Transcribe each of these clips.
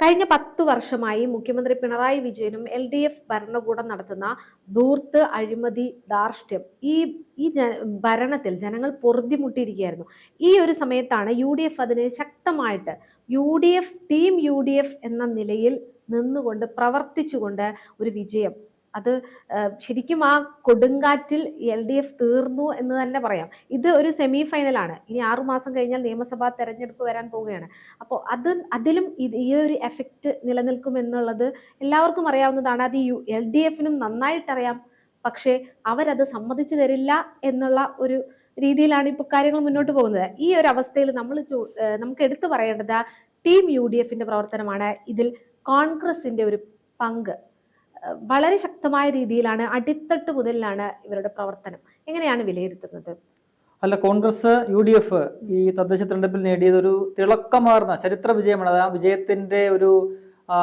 കഴിഞ്ഞ പത്ത് വർഷമായി മുഖ്യമന്ത്രി പിണറായി വിജയനും എൽ ഡി എഫ് ഭരണകൂടം നടത്തുന്ന ധൂർത്ത് അഴിമതി ധാർഷ്ട്യം ഈ ഈ ജ ഭരണത്തിൽ ജനങ്ങൾ പൊറുതിമുട്ടിയിരിക്കുകയായിരുന്നു. ഈ ഒരു സമയത്താണ് യു ഡി എഫ് അതിനെ ശക്തമായിട്ട് U D F team U D F എന്ന നിലയിൽ നിന്നുകൊണ്ട് പ്രവർത്തിച്ചുകൊണ്ട് ഒരു വിജയം അത് ശരിക്കും ആ കൊടുങ്കാറ്റിൽ എൽ ഡി എഫ് തീർന്നു എന്ന് തന്നെ പറയാം. ഇത് ഒരു സെമി ഫൈനലാണ് ഇനി ആറു മാസം കഴിഞ്ഞാൽ നിയമസഭാ തെരഞ്ഞെടുപ്പ് വരാൻ പോവുകയാണ്. അപ്പോൾ അത് അതിലും ഇത് ഈ ഒരു എഫക്റ്റ് നിലനിൽക്കും എന്നുള്ളത് എല്ലാവർക്കും അറിയാവുന്നതാണ്. അത് യു എൽ ഡി എഫിനും നന്നായിട്ടറിയാം. പക്ഷേ അവരത് സമ്മതിച്ചു തരില്ല എന്നുള്ള ഒരു രീതിയിലാണ് ഇപ്പോൾ കാര്യങ്ങൾ മുന്നോട്ട് പോകുന്നത്. ഈ ഒരു അവസ്ഥയിൽ നമ്മൾ നമുക്ക് എടുത്തു പറയേണ്ടത് ടീം യു ഡി എഫിന്റെ പ്രവർത്തനമാണ്. ഇതിൽ കോൺഗ്രസിന്റെ ഒരു പങ്ക് വളരെ ശക്തമായ രീതിയിലാണ് അടിത്തട്ട് മുതലാണ് ഇവരുടെ പ്രവർത്തനം. എങ്ങനെയാണ് വിലയിരുത്തുന്നത്? അല്ല കോൺഗ്രസ് യു ഡി എഫ് ഈ തദ്ദേശ തെരഞ്ഞെടുപ്പിൽ നേടിയത് ഒരു തിളക്കമാർന്ന ചരിത്ര വിജയമാണ്. അത് ആ വിജയത്തിന്റെ ഒരു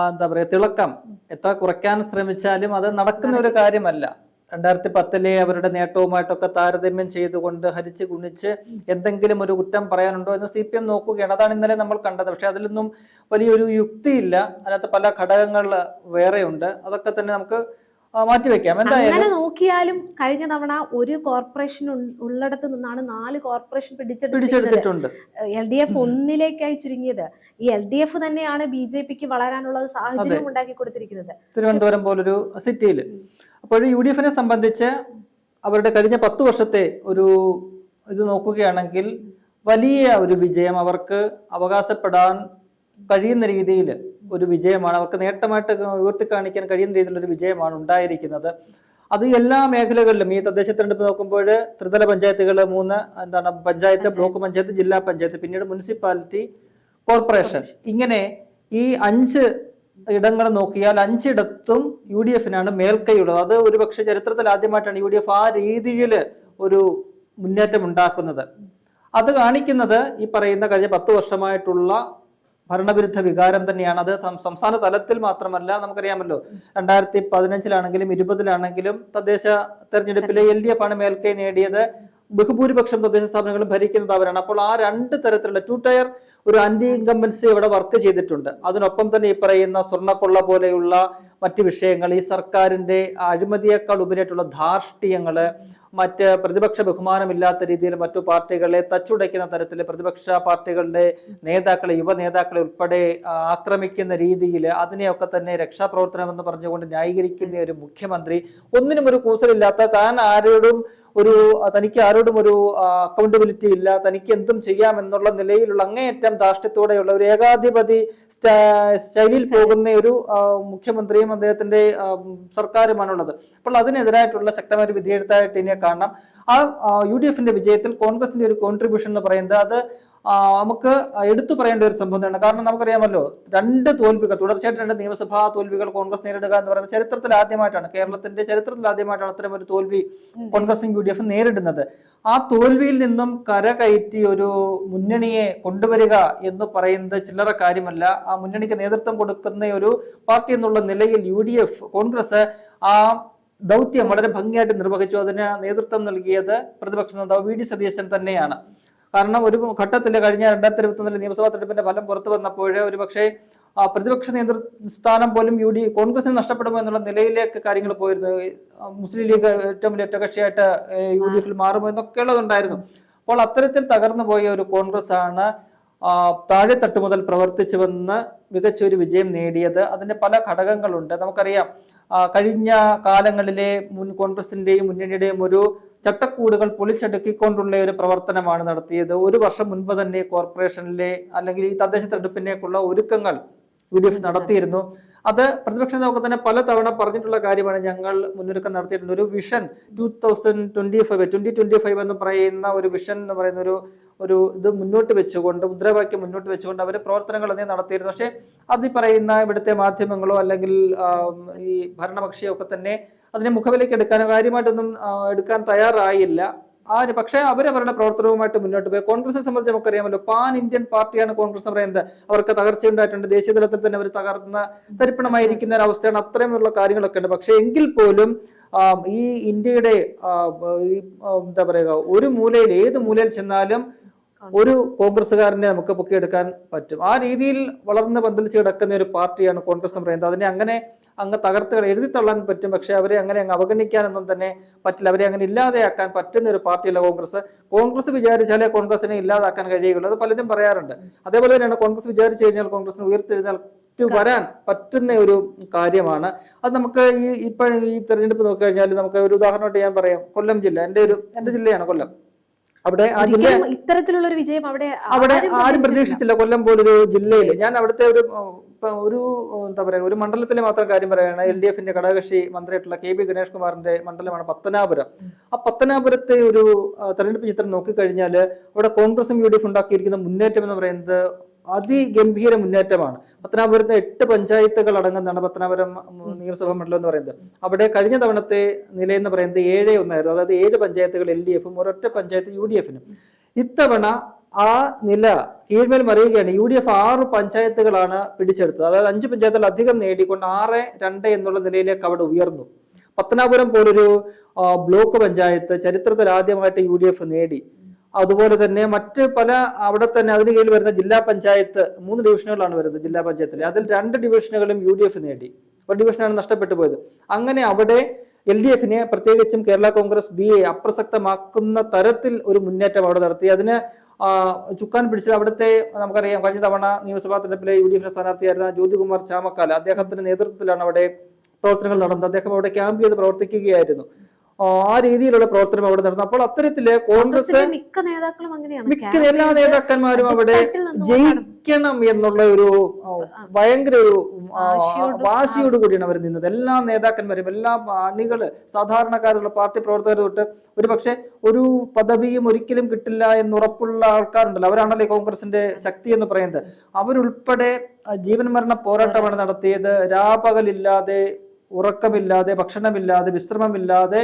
എന്താ പറയുക തിളക്കം. എത്ര കുറയ്ക്കാൻ ശ്രമിച്ചാലും അത് നടക്കുന്ന ഒരു കാര്യമല്ല. രണ്ടായിരത്തി പത്തിലെ അവരുടെ നേട്ടവുമായിട്ടൊക്കെ താരതമ്യം ചെയ്തുകൊണ്ട് ഹരിച്ച് ഗുണിച്ച് എന്തെങ്കിലും ഒരു കുറ്റം പറയാനുണ്ടോ എന്ന് സി പി എം നോക്കുകയാണ്. അതാണ് ഇന്നലെ നമ്മൾ കണ്ടത്. പക്ഷെ അതിലൊന്നും വലിയൊരു യുക്തിയില്ല. അതിനകത്ത് പല ഘടകങ്ങൾ വേറെയുണ്ട്. അതൊക്കെ തന്നെ നമുക്ക് ആ, മാറ്റിവെക്കാം എന്തായാലും അങ്ങനെ നോക്കിയാലും കഴിഞ്ഞ തവണ ഒരു കോർപ്പറേഷൻ ഉള്ളിടത്ത് നിന്നാണ് നാല് കോർപ്പറേഷൻ പിടിച്ചെടുത്തിട്ടുണ്ട്. എൽ ഡി എഫ് ഒന്നിലേക്കായി ചുരുങ്ങിയത്. ഈ എൽ ഡി എഫ് തന്നെയാണ് ബി ജെ പിക്ക് വളരാനുള്ള സാഹചര്യം ഉണ്ടാക്കി കൊടുത്തിരിക്കുന്നത്. തിരുവനന്തപുരം പോലൊരു സിറ്റിയിൽ അപ്പോൾ യു ഡി എഫിനെ സംബന്ധിച്ച് അവരുടെ കഴിഞ്ഞ പത്ത് വർഷത്തെ ഒരു ഇത് നോക്കുകയാണെങ്കിൽ വലിയ ഒരു വിജയം അവർക്ക് അവകാശപ്പെടാൻ കഴിയുന്ന രീതിയിൽ ഒരു വിജയമാണ്. അവർക്ക് നേട്ടമായിട്ട് ഉയർത്തി കാണിക്കാൻ കഴിയുന്ന രീതിയിലുള്ള ഒരു വിജയമാണ് ഉണ്ടായിരിക്കുന്നത്. അത് എല്ലാ മേഖലകളിലും ഈ തദ്ദേശ തെരഞ്ഞെടുപ്പ് നോക്കുമ്പോൾ ത്രിതല പഞ്ചായത്തുകൾ മൂന്ന് എന്താണ് പഞ്ചായത്ത്. ബ്ലോക്ക് പഞ്ചായത്ത് ജില്ലാ പഞ്ചായത്ത് പിന്നീട് മുനിസിപ്പാലിറ്റി കോർപ്പറേഷൻ. ഇങ്ങനെ ഈ അഞ്ച് ഇടങ്ങൾ നോക്കിയാൽ അഞ്ചിടത്തും യു ഡി എഫിനാണ് മേൽക്കൈയുള്ളത്. അത് ഒരുപക്ഷെ ചരിത്രത്തിൽ ആദ്യമായിട്ടാണ് യു ഡി എഫ് ആ രീതിയിൽ ഒരു മുന്നേറ്റം ഉണ്ടാക്കുന്നത്. അത് കാണിക്കുന്നത് ഈ പറയുന്ന കഴിഞ്ഞ പത്ത് വർഷമായിട്ടുള്ള ഭരണവിരുദ്ധ വികാരം തന്നെയാണ്. അത് സംസ്ഥാന തലത്തിൽ മാത്രമല്ല നമുക്കറിയാമല്ലോ രണ്ടായിരത്തി പതിനഞ്ചിലാണെങ്കിലും ഇരുപതിലാണെങ്കിലും തദ്ദേശ തെരഞ്ഞെടുപ്പിലെ എൽ ഡി എഫ് ആണ് മേൽക്കൈ നേടിയത്. ബഹുഭൂരിപക്ഷം തദ്ദേശ സ്ഥാപനങ്ങളും ഭരിക്കുന്നത് അവരാണ്. അപ്പോൾ ആ രണ്ട് തരത്തിലുള്ള ടു ടയർ ഒരു ആന്റി ഇൻകംബൻസി ഇവിടെ വർക്ക് ചെയ്തിട്ടുണ്ട്. അതിനൊപ്പം തന്നെ ഈ പറയുന്ന സ്വർണക്കൊള്ള പോലെയുള്ള മറ്റ് വിഷയങ്ങൾ ഈ സർക്കാരിന്റെ അഴിമതിയേക്കാൾ ഉപരിയായിട്ടുള്ള ധാർഷ്ട്യങ്ങൾ മറ്റ് പ്രതിപക്ഷ ബഹുമാനമില്ലാത്ത രീതിയിൽ മറ്റു പാർട്ടികളെ തച്ചുടയ്ക്കുന്ന തരത്തിൽ പ്രതിപക്ഷ പാർട്ടികളുടെ നേതാക്കളെ യുവ നേതാക്കളെ ഉൾപ്പെടെ ആക്രമിക്കുന്ന രീതിയിൽ അതിനെയൊക്കെ തന്നെ രക്ഷാപ്രവർത്തനം എന്ന് പറഞ്ഞുകൊണ്ട് ന്യായീകരിക്കുന്ന ഒരു മുഖ്യമന്ത്രി ഒന്നിനും ഒരു കൂസലില്ലാത്ത താൻ ആരോടും ഒരു തനിക്ക് ആരോടും ഒരു അക്കൗണ്ടബിലിറ്റി ഇല്ല തനിക്ക് എന്തും ചെയ്യാം എന്നുള്ള നിലയിലുള്ള അങ്ങേയറ്റം ധാർഷ്ട്യത്തോടെയുള്ള ഒരു ഏകാധിപതി ശൈലിയിൽ പോകുന്ന ഒരു മുഖ്യമന്ത്രിയും അദ്ദേഹത്തിന്റെ സർക്കാരുമാണുള്ളത്. അപ്പോൾ അതിനെതിരായിട്ടുള്ള ശക്തമായ ഒരു വിധിയെഴുത്തായിട്ട് ഇനിയെ കാണണം ആ യു ഡി എഫിന്റെ വിജയത്തിൽ കോൺഗ്രസിന്റെ ഒരു കോൺട്രിബ്യൂഷൻ എന്ന് പറയുന്നത് അത് നമുക്ക് എടുത്തു പറയേണ്ട ഒരു സംഭവം തന്നെയാണ്. കാരണം നമുക്കറിയാമല്ലോ രണ്ട് തോൽവികൾ തുടർച്ചയായിട്ട് രണ്ട് നിയമസഭാ തോൽവികൾ കോൺഗ്രസ് നേരിടുക എന്ന് പറയുന്നത് ചരിത്രത്തിൽ ആദ്യമായിട്ടാണ്. കേരളത്തിന്റെ ചരിത്രത്തിൽ ആദ്യമായിട്ടാണ് അത്തരം ഒരു തോൽവി കോൺഗ്രസും യു ഡി എഫും നേരിടുന്നത്. ആ തോൽവിയിൽ നിന്നും കരകയറ്റി ഒരു മുന്നണിയെ കൊണ്ടുവരിക എന്ന് പറയുന്നത് ചില്ലറ കാര്യമല്ല. ആ മുന്നണിക്ക് നേതൃത്വം കൊടുക്കുന്ന ഒരു പാർട്ടി എന്നുള്ള നിലയിൽ യു ഡി എഫ് കോൺഗ്രസ് ആ ദൗത്യം വളരെ ഭംഗിയായിട്ട് നിർവഹിച്ചു. അതിന് നേതൃത്വം നൽകിയത് പ്രതിപക്ഷ നേതാവ് വി ഡി സതീശൻ തന്നെയാണ്. കാരണം ഒരു ഘട്ടത്തിൽ കഴിഞ്ഞ രണ്ടായിരത്തി ഇരുപത്തി ഒന്നിലെ നിയമസഭാ തെരഞ്ഞെടുപ്പിന്റെ ഫലം പുറത്തു വന്നപ്പോൾ ഒരു പക്ഷേ പ്രതിപക്ഷ നേതൃസ്ഥാനം പോലും യു ഡി കോൺഗ്രസിന് നഷ്ടപ്പെടുമോ എന്നുള്ള നിലയിലേക്ക് കാര്യങ്ങൾ പോയിരുന്നു. മുസ്ലിം ലീഗ് ഏറ്റവും വലിയ ഒറ്റകക്ഷിയായിട്ട് യു ഡി എഫിൽ മാറുമോ എന്നൊക്കെ ഉള്ളതുണ്ടായിരുന്നു. അപ്പോൾ അത്തരത്തിൽ തകർന്നു പോയ ഒരു കോൺഗ്രസ് ആണ് താഴെത്തട്ട് മുതൽ പ്രവർത്തിച്ചു വന്ന് മികച്ച ഒരു വിജയം നേടിയത്. അതിന്റെ പല ഘടകങ്ങളുണ്ട്. നമുക്കറിയാം കഴിഞ്ഞ കാലങ്ങളിലെ മുൻ കോൺഗ്രസിന്റെയും മുന്നണിയുടെയും ഒരു ചട്ടക്കൂടുകൾ പൊളിച്ചടുക്കിക്കൊണ്ടുള്ള ഒരു പ്രവർത്തനമാണ് നടത്തിയത്. ഒരു വർഷം മുൻപ് തന്നെ കോർപ്പറേഷനിലെ അല്ലെങ്കിൽ ഈ തദ്ദേശ തെരഞ്ഞെടുപ്പിനേക്കുള്ള ഒരുക്കങ്ങൾ യു ഡി എഫ് നടത്തിയിരുന്നു. അത് പ്രതിപക്ഷ നേതാവ് തന്നെ പല തവണ പറഞ്ഞിട്ടുള്ള കാര്യമാണ്. ഞങ്ങൾ മുന്നൊരുക്കം നടത്തിയിട്ടുണ്ട്. ഒരു vision two thousand twenty five twenty twenty five എന്ന് പറയുന്ന ഒരു വിഷൻ എന്ന് പറയുന്ന ഒരു ഒരു ഇത് മുന്നോട്ട് വെച്ചുകൊണ്ട് മുദ്രാവാക്യം മുന്നോട്ട് വെച്ചുകൊണ്ട് അവർ പ്രവർത്തനങ്ങൾ തന്നെ നടത്തിയിരുന്നു. പക്ഷേ അത് പറയുന്ന ഇവിടുത്തെ മാധ്യമങ്ങളോ അല്ലെങ്കിൽ ഈ ഭരണപക്ഷിയോ ഒക്കെ തന്നെ അതിനെ മുഖവിലേക്ക് എടുക്കാൻ കാര്യമായിട്ടൊന്നും എടുക്കാൻ തയ്യാറായില്ല. ആ പക്ഷേ അവരവരുടെ പ്രവർത്തനവുമായിട്ട് മുന്നോട്ട് പോയി. കോൺഗ്രസിനെ സംബന്ധിച്ച് നമുക്കറിയാമല്ലോ പാൻ ഇന്ത്യൻ പാർട്ടിയാണ് കോൺഗ്രസ് എന്ന് പറയുന്നത്. അവർക്ക് തകർച്ചയുണ്ടായിട്ടുണ്ട് ദേശീയ തലത്തിൽ തന്നെ അവർ തകർന്ന തരിപ്പണമായിരിക്കുന്ന അവസ്ഥയാണ് അത്രയുമുള്ള കാര്യങ്ങളൊക്കെ ഉണ്ട്. പക്ഷേ എങ്കിൽ പോലും ഈ ഇന്ത്യയുടെ എന്താ പറയുക ഒരു മൂലയിൽ ഏത് മൂലയിൽ ചെന്നാലും ഒരു കോൺഗ്രസ്സുകാരനെ നമുക്ക് പൊക്കിയെടുക്കാൻ പറ്റും. ആ രീതിയിൽ വളർന്ന് പന്തലിച്ച് കിടക്കുന്ന ഒരു പാർട്ടിയാണ് കോൺഗ്രസ് എന്ന് പറയുന്നത്. അതിനെ അങ്ങനെ അങ്ങ് തകർത്ത് എഴുതി തള്ളാൻ പറ്റും. പക്ഷെ അവരെ അങ്ങനെ അങ്ങ് അവഗണിക്കാനൊന്നും തന്നെ പറ്റില്ല. അവരെ അങ്ങനെ ഇല്ലാതെയാക്കാൻ പറ്റുന്ന ഒരു പാർട്ടിയല്ല കോൺഗ്രസ്. കോൺഗ്രസ് വിചാരിച്ചാലേ കോൺഗ്രസിനെ ഇല്ലാതാക്കാൻ കഴിയുകയുള്ളൂ. അത് പലരും പറയാറുണ്ട്. അതേപോലെ തന്നെയാണ് കോൺഗ്രസ് വിചാരിച്ചു കഴിഞ്ഞാൽ കോൺഗ്രസിന് ഉയർത്തെഴുന്നാൽ വരാൻ പറ്റുന്ന ഒരു കാര്യമാണ്. അത് നമുക്ക് ഈ ഇപ്പൊ ഈ തെരഞ്ഞെടുപ്പ് നോക്കി കഴിഞ്ഞാൽ നമുക്ക് ഒരു ഉദാഹരണമായിട്ട് ഞാൻ പറയാം. കൊല്ലം ജില്ല. എന്റെ ഒരു എന്റെ ജില്ലയാണ് കൊല്ലം. അവിടെ ഇത്തരത്തിലുള്ള ഒരു വിജയം അവിടെ അവിടെ ആരും പ്രതീക്ഷിച്ചില്ല. കൊല്ലം പോലൊരു ജില്ലയിൽ ഞാൻ അവിടുത്തെ ഒരു ഒരു എന്താ പറയാ ഒരു മണ്ഡലത്തിലെ മാത്രം കാര്യം പറയുകയാണ്. എൽ ഡി എഫിന്റെ ഘടകകക്ഷി മന്ത്രിയായിട്ടുള്ള കെ ബി ഗണേഷ് കുമാറിന്റെ മണ്ഡലമാണ് പത്തനാപുരം ആ പത്തനാപുരത്തെ ഒരു തെരഞ്ഞെടുപ്പ് ചിത്രം നോക്കിക്കഴിഞ്ഞാൽ അവിടെ കോൺഗ്രസും യു ഡി എഫ് ഉണ്ടാക്കിയിരിക്കുന്ന മുന്നേറ്റം എന്ന് പറയുന്നത് അതിഗംഭീര മുന്നേറ്റമാണ്. പത്തനാപുരത്തെ എട്ട് പഞ്ചായത്തുകൾ അടങ്ങുന്നതാണ് പത്തനാപുരം നിയമസഭാ മണ്ഡലം എന്ന് പറയുന്നത്. അവിടെ കഴിഞ്ഞ തവണത്തെ നില എന്ന് പറയുന്നത് ഏഴ് ഒന്നായിരുന്നു. അതായത് ഏഴ് പഞ്ചായത്തുകൾ എൽ ഡി എഫും ഒരൊറ്റ പഞ്ചായത്ത് യു ഡി എഫിനും ഇത്തവണ ആ നില കീഴ്മേൽ മറിയുകയാണ്. യു ഡി എഫ് ആറ് പഞ്ചായത്തുകളാണ് പിടിച്ചെടുത്തത്. അതായത് അഞ്ച് പഞ്ചായത്തുകൾ അധികം നേടിക്കൊണ്ട് ആറ് രണ്ട് എന്നുള്ള നിലയിലേക്ക് അവിടെ ഉയർന്നു. പത്തനാപുരം പോലൊരു ബ്ലോക്ക് പഞ്ചായത്ത് ചരിത്രത്തിൽ ആദ്യമായിട്ട് യു നേടി. അതുപോലെ തന്നെ മറ്റ് പല അവിടെ തന്നെ അതിന് കീഴിൽ വരുന്ന ജില്ലാ പഞ്ചായത്ത് മൂന്ന് ഡിവിഷനുകളാണ് വരുന്നത് ജില്ലാ പഞ്ചായത്തിൽ അതിൽ രണ്ട് ഡിവിഷനുകളും യു ഡി എഫ് നേടി. ഒരു ഡിവിഷനാണ് നഷ്ടപ്പെട്ടു പോയത്. അങ്ങനെ അവിടെ എൽ ഡി എഫിനെ പ്രത്യേകിച്ചും കേരള കോൺഗ്രസ് ബി എ അപ്രസക്തമാക്കുന്ന തരത്തിൽ ഒരു മുന്നേറ്റം അവിടെ നടത്തി. അതിന് ചുക്കാൻ പിടിച്ചത് അവിടുത്തെ നമുക്കറിയാം കഴിഞ്ഞ തവണ നിയമസഭാ തെരഞ്ഞെടുപ്പിലെ യു ഡി എഫിന്റെ സ്ഥാനാർത്ഥിയായിരുന്ന ജ്യോതികുമാർ ചാമക്കാല അദ്ദേഹത്തിന്റെ നേതൃത്വത്തിലാണ് അവിടെ പ്രവർത്തനങ്ങൾ നടന്നത്. അദ്ദേഹം അവിടെ ക്യാമ്പ് ചെയ്ത് പ്രവർത്തിക്കുകയായിരുന്നു. ആ, രീതിയിലുള്ള പ്രവർത്തനം അവിടെ നടന്നു. അപ്പോൾ അത്തരത്തിൽ കോൺഗ്രസ് മിക്ക നേതാക്കളും അങ്ങനെയാണ്. മിക്ക എല്ലാ നേതാക്കന്മാരും അവിടെ ജയിക്കണം എന്നുള്ള ഒരു ഭയങ്കര ഒരു വാശിയോട് കൂടിയാണ് അവർ നിന്നത്. എല്ലാ നേതാക്കന്മാരും എല്ലാ അണികൾ സാധാരണക്കാരുള്ള പാർട്ടി പ്രവർത്തകർ തൊട്ട് ഒരു പക്ഷെ ഒരു പദവിയും ഒരിക്കലും കിട്ടില്ല എന്നുറപ്പുള്ള ആൾക്കാരുണ്ടല്ലോ. അവരാണല്ലേ കോൺഗ്രസിന്റെ ശക്തി എന്ന് പറയുന്നത്. അവരുൾപ്പെടെ ജീവൻ മരണ പോരാട്ടമാണ് നടത്തിയത്. രാപകലില്ലാതെ ഉറക്കമില്ലാതെ ഭക്ഷണമില്ലാതെ വിശ്രമമില്ലാതെ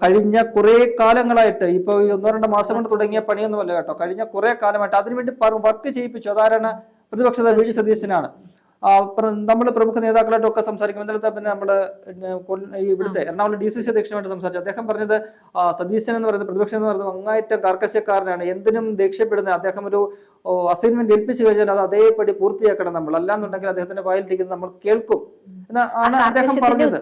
കഴിഞ്ഞ കുറെ കാലങ്ങളായിട്ട് ഇപ്പൊ ഒന്നോ രണ്ടോ മാസം കൊണ്ട് തുടങ്ങിയ പണിയൊന്നുമല്ല കേട്ടോ. കഴിഞ്ഞ കുറെ കാലമായിട്ട് അതിനുവേണ്ടി വർക്ക് ചെയ്യിപ്പിച്ചു. അതാരാണ്? പ്രതിപക്ഷ വി. ഡി സതീശനാണ് നമ്മൾ പ്രമുഖ നേതാക്കളായിട്ടൊക്കെ സംസാരിക്കും. ഇന്നലത്തെ പിന്നെ ഈ ഇവിടുത്തെ എറണാകുളം ഡി. സി. സി. അധ്യക്ഷനുമായിട്ട് സംസാരിച്ചു. അദ്ദേഹം പറഞ്ഞത് സതീശൻ എന്ന് പറയുന്നത് പ്രതിപക്ഷം എന്ന് പറയുന്നത് അങ്ങായിട്ട് കർക്കശക്കാരനാണ് എന്തിനും ദേഷ്യപ്പെടുന്ന അദ്ദേഹം ഒരു അസൈൻമെന്റ് ഏൽപ്പിച്ചു കഴിഞ്ഞാൽ അത് അതേപടി പൂർത്തിയാക്കണം നമ്മൾ. അല്ലാന്നുണ്ടെങ്കിൽ അദ്ദേഹത്തിന്റെ വായിലിരിക്കുന്നത് നമ്മൾ കേൾക്കും. എന്നാണ് അദ്ദേഹം പറഞ്ഞത്.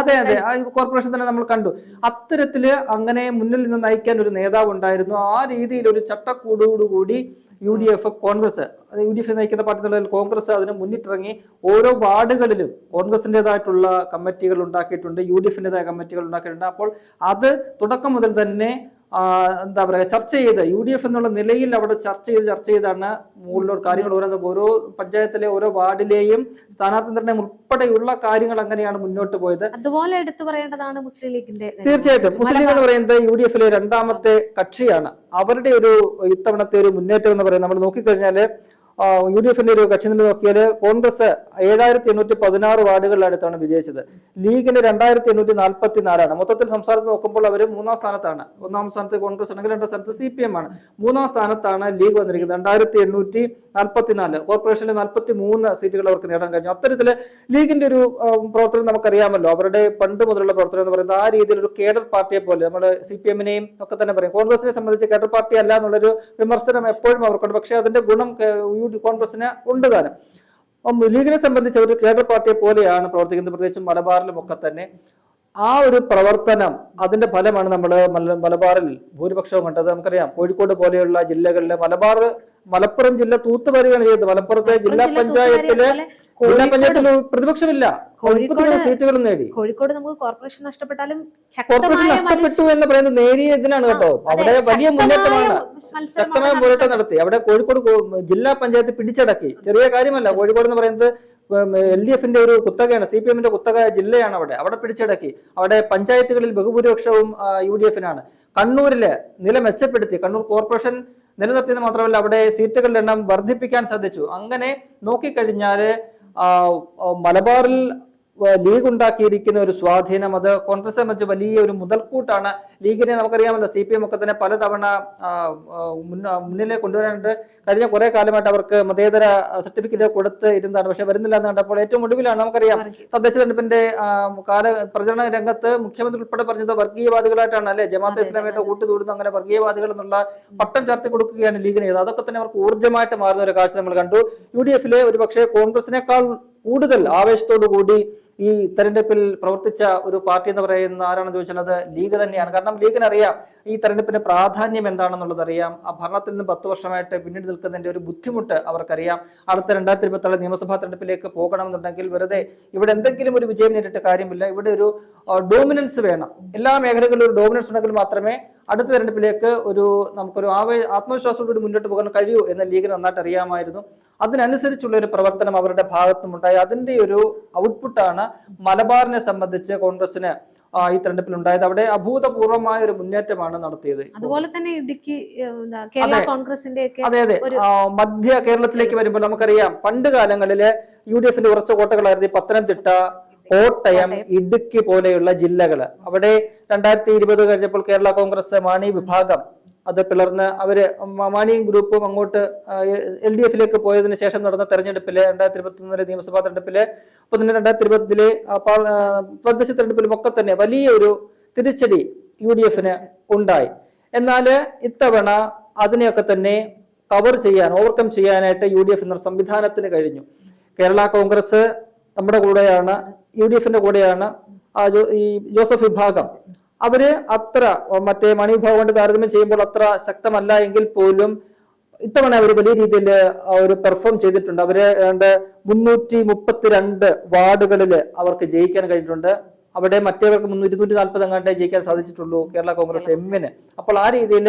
അതെ അതെ. കോർപ്പറേഷൻ തന്നെ നമ്മൾ കണ്ടു. അത്തരത്തിൽ അങ്ങനെ മുന്നിൽ നിന്ന് നയിക്കാൻ ഒരു നേതാവ് ഉണ്ടായിരുന്നു. ആ രീതിയിൽ ഒരു ചട്ടക്കൂടോടുകൂടി U D F Congress U D F നയിക്കുന്ന പാർട്ടി എന്നുള്ളതിൽ കോൺഗ്രസ് അതിന് മുന്നിട്ടിറങ്ങി ഓരോ വാർഡുകളിലും കോൺഗ്രസിന്റെതായിട്ടുള്ള കമ്മിറ്റികൾ ഉണ്ടാക്കിയിട്ടുണ്ട് യു ഡി എഫിന്റെതായ കമ്മിറ്റികൾ ഉണ്ടാക്കിയിട്ടുണ്ട്. അപ്പോൾ അത് തുടക്കം മുതൽ തന്നെ എന്താ പറയുക ചർച്ച ചെയ്ത് യു ഡി എഫ് എന്നുള്ള നിലയിൽ അവിടെ ചർച്ച ചെയ്ത് ചർച്ച ചെയ്താണ് മുകളിലോട്ട് കാര്യങ്ങൾ ഓരോന്ന് ഓരോ പഞ്ചായത്തിലെ ഓരോ വാർഡിലെയും സ്ഥാനാർത്ഥി നിർണയം ഉൾപ്പെടെയുള്ള കാര്യങ്ങൾ അങ്ങനെയാണ് മുന്നോട്ട് പോയത്. അതുപോലെ എടുത്തു പറയേണ്ടതാണ് മുസ്ലിം ലീഗിന്റെ തീർച്ചയായിട്ടും. മുസ്ലിം ലീഗ് എന്ന് പറയുന്നത് യു ഡി എഫിലെ രണ്ടാമത്തെ കക്ഷിയാണ്. അവരുടെ ഒരു ഇത്തവണത്തെ ഒരു മുന്നേറ്റം എന്ന് പറയുന്നത് നമ്മൾ നോക്കിക്കഴിഞ്ഞാൽ യു ഡി എഫിന്റെ ഒരു കക്ഷി നില നോക്കിയാൽ കോൺഗ്രസ് ഏഴായിരത്തി എണ്ണൂറ്റി പതിനാറ് വാർഡുകളിലടുത്താണ് വിജയിച്ചത്. ലീഗിന് രണ്ടായിരത്തി എണ്ണൂറ്റി നാൽപ്പത്തി നാലാണ് മൊത്തത്തിൽ സംസ്ഥാനത്ത് നോക്കുമ്പോൾ അവർ മൂന്നാം സ്ഥാനത്താണ്. ഒന്നാം സ്ഥാനത്ത് കോൺഗ്രസ് ആണെങ്കിൽ രണ്ടാം സ്ഥാനത്ത് സി പി എം ആണ്. മൂന്നാം സ്ഥാനത്താണ് ലീഗ് വന്നിരിക്കുന്നത്. രണ്ടായിരത്തി എണ്ണൂറ്റി നാൽപ്പത്തിനാല് കോർപ്പറേഷനിൽ നാൽപ്പത്തി മൂന്ന് സീറ്റുകൾ അവർക്ക് നേടാൻ കഴിഞ്ഞു. അത്തരത്തിൽ ലീഗിന്റെ ഒരു പ്രവർത്തനം നമുക്കറിയാമല്ലോ. അവരുടെ പണ്ട് മുതലുള്ള പ്രവർത്തനം എന്ന് പറയുന്നത് ആ രീതിയിൽ ഒരു കേഡർ പാർട്ടിയെ പോലെ നമ്മൾ സി പി എമ്മിനെയും ഒക്കെ തന്നെ പറയും. കോൺഗ്രസിനെ സംബന്ധിച്ച് കേഡർ പാർട്ടി അല്ല എന്നുള്ളൊരു വിമർശനം എപ്പോഴും അവർക്കുണ്ട്. പക്ഷേ അതിന്റെ ഗുണം യു കോൺഗ്രസിന് ഉണ്ട് താനും. അപ്പം ലീഗിനെ സംബന്ധിച്ച് ഒരു കേഡർ പാർട്ടിയെ പോലെയാണ് പ്രവർത്തിക്കുന്നത്. പ്രത്യേകിച്ചും മലബാറിലും ഒക്കെ തന്നെ. ആ ഒരു പ്രവർത്തനം അതിന്റെ ഫലമാണ് നമ്മൾ മലബാറിൽ ഭൂരിപക്ഷവും കണ്ടത്. നമുക്കറിയാം കോഴിക്കോട് പോലെയുള്ള ജില്ലകളിലെ മലബാർ മലപ്പുറം ജില്ല തൂത്തുവരികയാണ് ചെയ്തത്. മലപ്പുറത്തെ ജില്ലാ പഞ്ചായത്തിൽ ജില്ലാ പോലെ പഞ്ചായത്തിൽ പ്രതിപക്ഷമില്ല. കോഴിക്കോട് സീറ്റുകൾ സീറ്റുകളും നേടി. കോഴിക്കോട് നമുക്ക് കോർപ്പറേഷൻ നഷ്ടപ്പെട്ടാലും കോർപ്പറേഷൻ നഷ്ടപ്പെട്ടു എന്ന് പറയുന്നത് നേരിയ ഇതിനാണ് കേട്ടോ. അവിടെ വലിയ മുന്നേറ്റമാണ്. ശക്തമായ പോരാട്ടം നടത്തി. അവിടെ കോഴിക്കോട് ജില്ലാ പഞ്ചായത്ത് പിടിച്ചടക്കി. ചെറിയ കാര്യമല്ല. കോഴിക്കോട് എന്ന് പറയുന്നത് എൽ ഡി എഫിന്റെ ഒരു കുത്തകയാണ്. സി പി എമ്മിന്റെ കുത്തക ജില്ലയാണ് അവിടെ. അവിടെ പിടിച്ചടക്കി. അവിടെ പഞ്ചായത്തുകളിൽ ബഹുഭൂരിപക്ഷവും യു ഡി എഫിനാണ്. കണ്ണൂരിൽ നില മെച്ചപ്പെടുത്തി. കണ്ണൂർ കോർപ്പറേഷൻ നിലനിർത്തിയത് മാത്രമല്ല അവിടെ സീറ്റുകളുടെ എണ്ണം വർദ്ധിപ്പിക്കാൻ സാധിച്ചു. അങ്ങനെ നോക്കിക്കഴിഞ്ഞാൽ മലബാറിൽ ലീഗ് ഉണ്ടാക്കിയിരിക്കുന്ന ഒരു സ്വാധീനം അത് കോൺഗ്രസ് സംബന്ധിച്ച് വലിയ ഒരു മുതൽക്കൂട്ടാണ് ലീഗിനെ നമുക്കറിയാമല്ലോ സി പി എം ഒക്കെ തന്നെ പലതവണ മുന്നിലെ കൊണ്ടുവരാനായിട്ട് കഴിഞ്ഞ കുറെ കാലമായിട്ട് അവർക്ക് മതേതര സർട്ടിഫിക്കറ്റ് കൊടുത്ത് ഇരുന്നതാണ് പക്ഷെ വരുന്നില്ല എന്ന് കണ്ടപ്പോൾ ഏറ്റവും ഒടുവിലാണ് നമുക്കറിയാം തദ്ദേശ തെരഞ്ഞെടുപ്പിന്റെ കാല പ്രചരണ രംഗത്ത് മുഖ്യമന്ത്രി ഉൾപ്പെടെ പറഞ്ഞത് വർഗീയവാദികളായിട്ടാണ് അല്ലെ? ജമാഅത്തെ ഇസ്ലാമായിട്ട് കൂട്ടുകൂടുന്നു അങ്ങനെ വർഗീയവാദികൾ എന്നുള്ള പട്ടം ചാർത്തി കൊടുക്കുകയാണ് ലീഗിന് ചെയ്തത്. അതൊക്കെ തന്നെ അവർക്ക് ഊർജമായിട്ട് മാറുന്ന ഒരു കാഴ്ച നമ്മൾ കണ്ടു. യു ഡി എഫിലെ ഒരു പക്ഷേ കോൺഗ്രസിനേക്കാൾ കൂടുതൽ ആവേശത്തോടു കൂടി ഈ തെരഞ്ഞെടുപ്പിൽ പ്രവർത്തിച്ച ഒരു പാർട്ടി എന്ന് പറയുന്ന ആരാണെന്ന് ചോദിച്ചാൽ അത് ലീഗ് തന്നെയാണ്. കാരണം ലീഗിന് അറിയാം ഈ തെരഞ്ഞെടുപ്പിന്റെ പ്രാധാന്യം എന്താണെന്നുള്ളത് അറിയാം. ആ ഭരണത്തിൽ നിന്ന് പത്ത് വർഷമായിട്ട് പിന്നീട് നിൽക്കുന്നതിന്റെ ഒരു ബുദ്ധിമുട്ട് അവർക്കറിയാം. അടുത്ത രണ്ടായിരത്തി ഇരുപത്തി നിയമസഭാ തെരഞ്ഞെടുപ്പിലേക്ക് പോകണമെന്നുണ്ടെങ്കിൽ വെറുതെ ഇവിടെ എന്തെങ്കിലും ഒരു വിജയം നേരിട്ട് കാര്യമില്ല. ഇവിടെ ഒരു ഡോമിനൻസ് വേണം. എല്ലാ മേഖലകളിലും ഒരു ഡോമിനൻസ് ഉണ്ടെങ്കിൽ മാത്രമേ അടുത്ത തെരഞ്ഞെടുപ്പിലേക്ക് ഒരു നമുക്കൊരു ആവേ ആത്മവിശ്വാസത്തോട് മുന്നോട്ട് പോകാൻ കഴിയൂ എന്ന ലീഗിന് നന്നായിട്ട് അറിയാമായിരുന്നു. അതിനനുസരിച്ചുള്ള ഒരു പ്രവർത്തനം അവരുടെ ഭാഗത്തും ഉണ്ടായി അതിന്റെ ഒരു ഔട്ട്പുട്ടാണ് മലബാറിനെ സംബന്ധിച്ച് കോൺഗ്രസിന് ഈ തെരഞ്ഞെടുപ്പിൽ ഉണ്ടായത് അവിടെ അഭൂതപൂർവമായ ഒരു മുന്നേറ്റമാണ് നടത്തിയത്. അതുപോലെ തന്നെ ഇടുക്കി കേരള. കോൺഗ്രസിന്റെ അതെ അതെ. മധ്യ കേരളത്തിലേക്ക് വരുമ്പോൾ നമുക്കറിയാം പണ്ട് കാലങ്ങളിൽ യു ഡി എഫിന്റെ ഉറച്ച കോട്ടകളായിരുന്നു ഈ പത്തനംതിട്ട കോട്ടയം. ഇടുക്കി പോലെയുള്ള ജില്ലകൾ. അവിടെ രണ്ടായിരത്തി ഇരുപത് കഴിഞ്ഞപ്പോൾ കേരള കോൺഗ്രസ് മാണി വിഭാഗം അത് പിളർന്ന് അവർ മാണിയും ഗ്രൂപ്പും അങ്ങോട്ട് എൽ ഡി എഫിലേക്ക് പോയതിനു ശേഷം നടന്ന തെരഞ്ഞെടുപ്പിൽ രണ്ടായിരത്തി ഇരുപത്തി ഒന്നിലെ നിയമസഭാ തെരഞ്ഞെടുപ്പിൽ ഒപ്പം തന്നെ രണ്ടായിരത്തി ഇരുപത്തിലെ തദ്ദേശ തെരഞ്ഞെടുപ്പിലും ഒക്കെ തന്നെ വലിയ ഒരു തിരിച്ചടി യു ഡി എഫിന് ഉണ്ടായി. എന്നാൽ ഇത്തവണ അതിനെയൊക്കെ തന്നെ കവർ ചെയ്യാൻ ഓവർകം ചെയ്യാനായിട്ട് യു ഡി എഫ് എന്ന സംവിധാനത്തിന് കഴിഞ്ഞു. കേരള കോൺഗ്രസ് നമ്മുടെ കൂടെയാണ് യു ഡി എഫിന്റെ കൂടെയാണ് ഈ ജോസഫ് വിഭാഗം അവർ അത്ര മറ്റേ മണി വിഭാഗം കൊണ്ട് താരതമ്യം ചെയ്യുമ്പോൾ അത്ര ശക്തമല്ല എങ്കിൽ പോലും ഇത്തവണ അവർ വലിയ രീതിയിൽ ഒരു പെർഫോം ചെയ്തിട്ടുണ്ട്. അവർ മുന്നൂറ്റി മുപ്പത്തിരണ്ട് വാർഡുകളിൽ അവർക്ക് ജയിക്കാൻ കഴിഞ്ഞിട്ടുണ്ട്. അവിടെ മറ്റേവർക്ക് മുന്നൂറ്റി ഇരുന്നൂറ്റി നാൽപ്പത് എങ്ങാണ്ടേ ജയിക്കാൻ സാധിച്ചിട്ടുള്ളൂ കേരള കോൺഗ്രസ് എമ്മിന്. അപ്പോൾ ആ രീതിയിൽ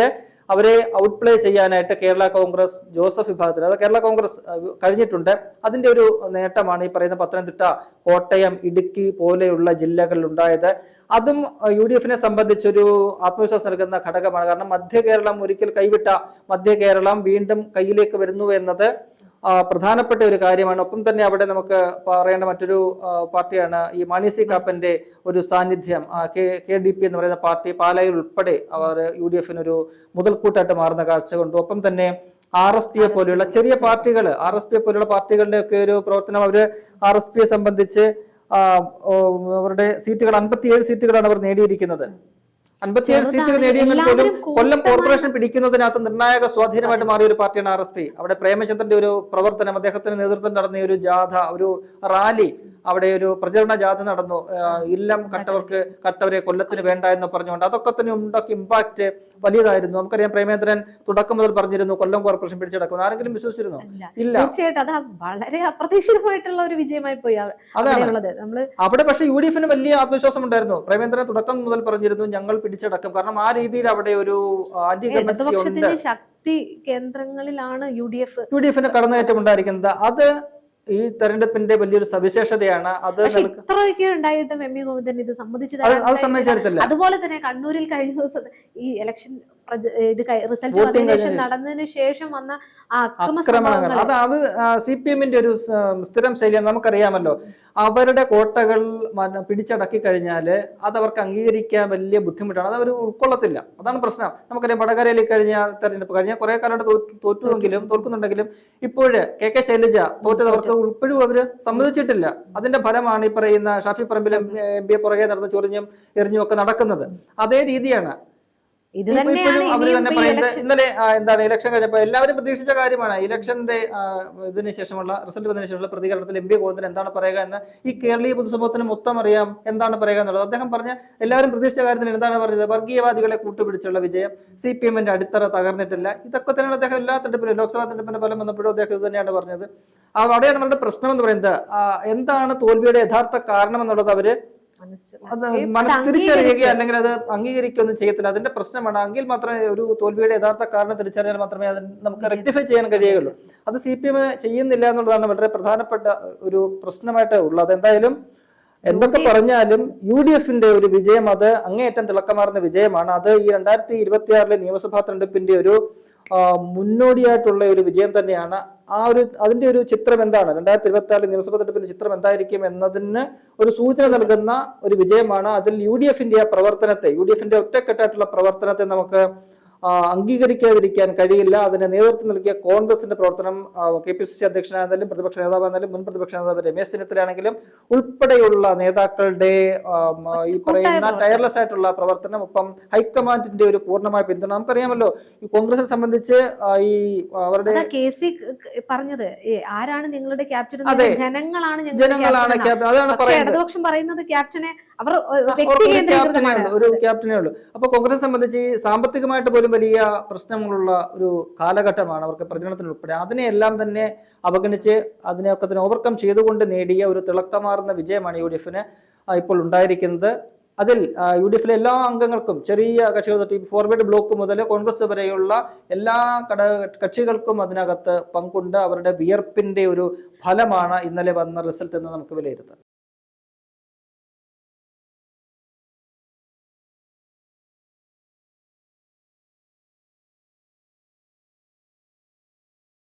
അവരെ ഔട്ട്പ്ലേ ചെയ്യാനായിട്ട് കേരള കോൺഗ്രസ് ജോസഫ് വിഭാഗത്തിൽ അത് കേരള കോൺഗ്രസ് കഴിഞ്ഞിട്ടുണ്ട്. അതിന്റെ ഒരു നേട്ടമാണ് ഈ പറയുന്ന പത്തനംതിട്ട കോട്ടയം ഇടുക്കി പോലെയുള്ള ജില്ലകളിൽ ഉണ്ടായത്. അതും യു ഡി എഫിനെ സംബന്ധിച്ചൊരു ആത്മവിശ്വാസം നൽകുന്ന ഘടകമാണ്. കാരണം മധ്യ കേരളം ഒരിക്കൽ കൈവിട്ട മധ്യ കേരളം വീണ്ടും കയ്യിലേക്ക് വരുന്നു എന്നത് പ്രധാനപ്പെട്ട ഒരു കാര്യമാണ്. ഒപ്പം തന്നെ അവിടെ നമുക്ക് പറയേണ്ട മറ്റൊരു പാർട്ടിയാണ് ഈ മാണി സി കാപ്പന്റെ ഒരു സാന്നിധ്യം. കെ കെ ഡി പി എന്ന് പറയുന്ന പാർട്ടി പാലായിൽ ഉൾപ്പെടെ അവർ യു ഡി എഫിനൊരു മുതൽക്കൂട്ടായിട്ട് മാറുന്ന കാഴ്ച കൊണ്ടു ഒപ്പം തന്നെ ആർ എസ് പിയെ പോലെയുള്ള ചെറിയ പാർട്ടികൾ ആർ എസ് പിയെ പോലെയുള്ള പാർട്ടികളുടെ ഒക്കെ ഒരു പ്രവർത്തനം അവർ ആർ എസ് പിയെ സംബന്ധിച്ച് അവരുടെ സീറ്റുകൾ അൻപത്തിയേഴ് സീറ്റുകളാണ് അവർ നേടിയിരിക്കുന്നത്. അൻപത്തിയേഴ് സീറ്റുകൾ. നേടിയെങ്കിൽ പോലും കൊല്ലം കോർപ്പറേഷൻ പിടിക്കുന്നതിനകത്ത് നിർണായക സ്വാധീനമായിട്ട് മാറിയ ഒരു പാർട്ടിയാണ് ആർ എസ് പി. അവിടെ പ്രേമചന്ദ്രന്റെ ഒരു പ്രവർത്തനം അദ്ദേഹത്തിന്റെ നേതൃത്വം നടന്ന ഒരു ജാഥ ഒരു റാലി അവിടെ ഒരു പ്രചരണ ജാഥ നടന്നു. ഇല്ലം കട്ടവർക്ക് കട്ടവരെ കൊല്ലത്തിന് വേണ്ട എന്ന് പറഞ്ഞുകൊണ്ട് അതൊക്കെ തന്നെ ഉണ്ടാക്കി ഇമ്പാക്ട് വലിയതായിരുന്നു. നമുക്കറിയാം പ്രേമേന്ദ്രൻ തുടക്കം മുതൽ പറഞ്ഞിരുന്നു കൊല്ലം കോർപ്പറേഷൻ പിടിച്ചെടുക്കുന്നു ആരെങ്കിലും വിശ്വസിച്ചിരുന്നോ? ഇല്ല. തീർച്ചയായിട്ടും അത് വളരെ അപ്രതീക്ഷിതമായിട്ടുള്ള ഒരു വിജയമായി പോയി അതാണ്. അവിടെ പക്ഷേ യു ഡി എഫിന് വലിയ ആത്മവിശ്വാസം ഉണ്ടായിരുന്നു. പ്രേമേന്ദ്രൻ തുടക്കം മുതൽ പറഞ്ഞിരുന്നു ഞങ്ങൾ പിടിച്ചെടുക്കും. കാരണം ആ രീതിയിൽ അവിടെ ഒരു ആന്റി ശക്തി കേന്ദ്രങ്ങളിലാണ് U D F U D എഫിന് കടന്നുകയറ്റം ഉണ്ടായിരിക്കുന്നത് അത് ഈ തെരഞ്ഞെടുപ്പിന്റെ വലിയൊരു സവിശേഷതയാണ് അത് ഇത്രയൊക്കെ ഉണ്ടായിട്ടും എം വി ഗോവിന്ദൻ ഇത് സമ്മതിച്ചു അത് അത് തരാൻ സമ്മതിച്ചിട്ടില്ല. അതുപോലെ തന്നെ കണ്ണൂരിൽ കഴിഞ്ഞ ദിവസം ഈ ഇലക്ഷൻ ഇത് റിസൾട്ട് വന്നതിന് ശേഷം നടന്നതിന് ശേഷം വന്ന ആക്രമണങ്ങൾ അത് അത് സി പി എമ്മിന്റെ ഒരു സ്ഥിരം ശൈലിയാണ് നമുക്കറിയാമല്ലോ. അവരുടെ കോട്ടകൾ പിടിച്ചടക്കി കഴിഞ്ഞാൽ അത് അവർക്ക് അംഗീകരിക്കാൻ വലിയ ബുദ്ധിമുട്ടാണ്. അത് അവർ ഉൾക്കൊള്ളത്തില്ല. അതാണ് പ്രശ്നം. നമുക്കറിയാം വടകരയിൽ കഴിഞ്ഞ തെരഞ്ഞെടുപ്പ് കഴിഞ്ഞ കുറെ കാലമായിട്ട് തോറ്റു തോറ്റുവെങ്കിലും തോൽക്കുന്നുണ്ടെങ്കിലും ഇപ്പോഴ് കെ കെ ശൈലജ തോറ്റത് അവർക്ക് ഇപ്പോഴും അവർ സമ്മതിച്ചിട്ടില്ല. അതിന്റെ ഫലമാണ് ഈ പറയുന്ന ഷാഫി പറമ്പിലും എം പി പുറകെ നടന്ന് ചൊറിഞ്ഞും എറിഞ്ഞും ഒക്കെ നടക്കുന്നത്. അതേ രീതിയാണ്. ഇത് തന്നെയാണ് ഇന്നലെ എന്താണ് ഇലക്ഷൻ കഴിഞ്ഞപ്പോൾ എല്ലാവരും പ്രതീക്ഷിച്ച കാര്യമാണ്. ഇലക്ഷന്റെ ഇതിന് ശേഷമുള്ള റിസൾട്ട് വന്നതിന് ശേഷമുള്ള പ്രതികരണത്തിൽ എം പി ഗോവിന്ദൻ എന്താണ് പറയുക എന്ന് ഈ കേരളീയ പൊതുസമൂഹത്തിന് മൊത്തം അറിയാം എന്താണ് പറയുക എന്നുള്ളത്. അദ്ദേഹം പറഞ്ഞ എല്ലാവരും പ്രതീക്ഷിച്ച കാര്യത്തിൽ എന്താണ് പറഞ്ഞത്? വർഗീയവാദികളെ കൂട്ടുപിടിച്ചുള്ള വിജയം സി പി എമ്മിന്റെ അടിത്തറ തകർന്നിട്ടില്ല. ഇതൊക്കെ തന്നെയാണ് അദ്ദേഹം എല്ലാ തെരഞ്ഞെടുപ്പിലും ലോക്സഭാ തെരഞ്ഞെടുപ്പിന്റെ ഫലം വന്നപ്പോഴും അദ്ദേഹം ഇത് തന്നെയാണ് പറഞ്ഞത്. അവിടെയാണ് അവരുടെ പ്രശ്നം എന്ന് പറയുന്നത്. എന്താണ് തോൽവിയുടെ യഥാർത്ഥ കാരണം എന്നുള്ളത് അവർ അത്. മനസ്സ് തിരിച്ചറിയുക അല്ലെങ്കിൽ അത് അംഗീകരിക്കുകയൊന്നും ചെയ്യത്തില്ല. അതിന്റെ പ്രശ്നമാണ്. എങ്കിൽ മാത്രമേ ഒരു തോൽവിയുടെ യഥാർത്ഥ കാരണം തിരിച്ചറിയാൻ മാത്രമേ അത് നമുക്ക് റെക്ടിഫൈ ചെയ്യാൻ കഴിയുകയുള്ളൂ. അത് സി പി എം ചെയ്യുന്നില്ല എന്നുള്ളതാണ് വളരെ പ്രധാനപ്പെട്ട ഒരു പ്രശ്നമായിട്ട് ഉള്ളത് എന്തായാലും എന്തൊക്കെ പറഞ്ഞാലും യു ഡി എഫിന്റെ ഒരു വിജയം അത് അങ്ങേയറ്റം തിളക്കമാർന്ന വിജയമാണ്. അത് ഈ രണ്ടായിരത്തി ഇരുപത്തിയാറിലെ നിയമസഭാ തെരഞ്ഞെടുപ്പിന്റെ ഒരു മുന്നോടിയായിട്ടുള്ള ഒരു വിജയം തന്നെയാണ്. ആ ഒരു അതിന്റെ ഒരു ചിത്രം എന്താണ്? രണ്ടായിരത്തി ഇരുപത്തി ആറ് നിയമസഭാ തെരഞ്ഞെടുപ്പിന്റെ ചിത്രം എന്തായിരിക്കും എന്നതിന് ഒരു സൂചന നൽകുന്ന ഒരു വിജയമാണ് അതിൽ യു ഡി എഫിന്റെ ആ പ്രവർത്തനത്തെ യു ഡി എഫിന്റെ ഒറ്റക്കെട്ടായിട്ടുള്ള പ്രവർത്തനത്തെ നമുക്ക് അംഗീകരിക്കാതിരിക്കാൻ കഴിയില്ല. അതിന് നേതൃത്വം നൽകിയ കോൺഗ്രസിന്റെ പ്രവർത്തനം കെ പി സി സി അധ്യക്ഷനായിരുന്നാലും പ്രതിപക്ഷ നേതാവായിരുന്നാലും മുൻ പ്രതിപക്ഷ നേതാവ് രമേശ് ചെന്നിത്തലയാണെങ്കിലും ഉൾപ്പെടെയുള്ള നേതാക്കളുടെ ഈ പറയുന്ന ടയർലെസ് ആയിട്ടുള്ള പ്രവർത്തനം ഒപ്പം ഹൈക്കമാൻഡിന്റെ ഒരു പൂർണമായ പിന്തുണ. നമുക്കറിയാമല്ലോ ഈ കോൺഗ്രസിനെ സംബന്ധിച്ച് ഈ അവരുടെ അതാ കെ സി പറഞ്ഞത് ആരാണ് നിങ്ങളുടെ ക്യാപ്റ്റൻ ജനങ്ങളാണ് ജനങ്ങളാണ് ക്യാപ്റ്റൻ അതാണ് പറയുന്നത്. ഇടതുപക്ഷം പറയുന്നത് ക്യാപ്റ്റനെ അവർ വ്യക്തി ഒരു ക്യാപ്റ്റനേ ഉള്ളൂ, അപ്പൊ കോൺഗ്രസ് സംബന്ധിച്ച് ഈ സാമ്പത്തികമായിട്ട് പോലും വലിയ പ്രശ്നങ്ങളുള്ള ഒരു കാലഘട്ടമാണ് അവർക്ക് പ്രചരണത്തിന് ഉൾപ്പെടെ അതിനെയെല്ലാം തന്നെ അവഗണിച്ച് അതിനെയൊക്കെ തന്നെ ഓവർകം ചെയ്തുകൊണ്ട് നേടിയ ഒരു തിളക്കമാർന്ന വിജയമാണ് യു ഡി എഫിന് ഇപ്പോൾ ഉണ്ടായിരിക്കുന്നത്. അതിൽ യു ഡി എഫിലെ എല്ലാ അംഗങ്ങൾക്കും ചെറിയ കക്ഷികൾ തൊട്ട് ഫോർവേഡ് ബ്ലോക്ക് മുതൽ കോൺഗ്രസ് വരെയുള്ള എല്ലാ കട കക്ഷികൾക്കും അതിനകത്ത് പങ്കുണ്ട്. അവരുടെ വിയർപ്പിന്റെ ഒരു ഫലമാണ് ഇന്നലെ വന്ന റിസൾട്ട് എന്ന് നമുക്ക് വിലയിരുത്താം.